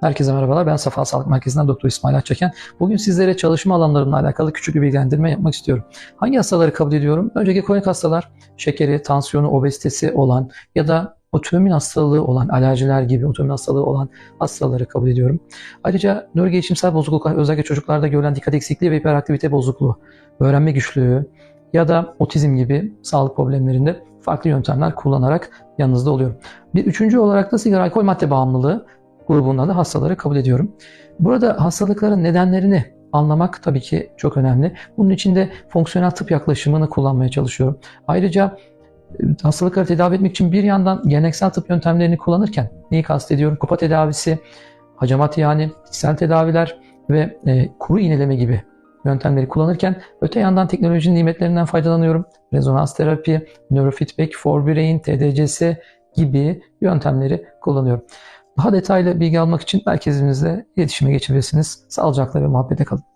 Herkese merhabalar. Ben Safa Sağlık Merkezi'nden Doktor İsmail Akçaken. Bugün sizlere çalışma alanlarımla alakalı küçük bir bilgilendirme yapmak istiyorum. Hangi hastaları kabul ediyorum? Önceki kronik hastalar, şekeri, tansiyonu, obezitesi olan ya da otoimmün hastalığı olan, alerjiler gibi otoimmün hastalığı olan hastaları kabul ediyorum. Ayrıca nörogelişimsel bozukluklar, özellikle çocuklarda görülen dikkat eksikliği ve hiperaktivite bozukluğu, öğrenme güçlüğü ya da otizm gibi sağlık problemlerinde farklı yöntemler kullanarak yanınızda oluyorum. Bir üçüncü olarak da sigara, alkol, madde bağımlılığı grubunda da hastaları kabul ediyorum. Burada hastalıkların nedenlerini anlamak tabii ki çok önemli. Bunun için de fonksiyonel tıp yaklaşımını kullanmaya çalışıyorum. Ayrıca e, hastalıkları tedavi etmek için bir yandan geleneksel tıp yöntemlerini kullanırken neyi kastediyorum? Kupa tedavisi, hacamat yani bitkisel tedaviler ve e, kuru iğneleme gibi yöntemleri kullanırken öte yandan teknolojinin nimetlerinden faydalanıyorum. Rezonans terapi, neurofeedback, forebrain, TDCS gibi yöntemleri kullanıyorum. Daha detaylı bilgi almak için merkezimizle iletişime geçebilirsiniz. Sağlıcakla ve muhabbete kalın.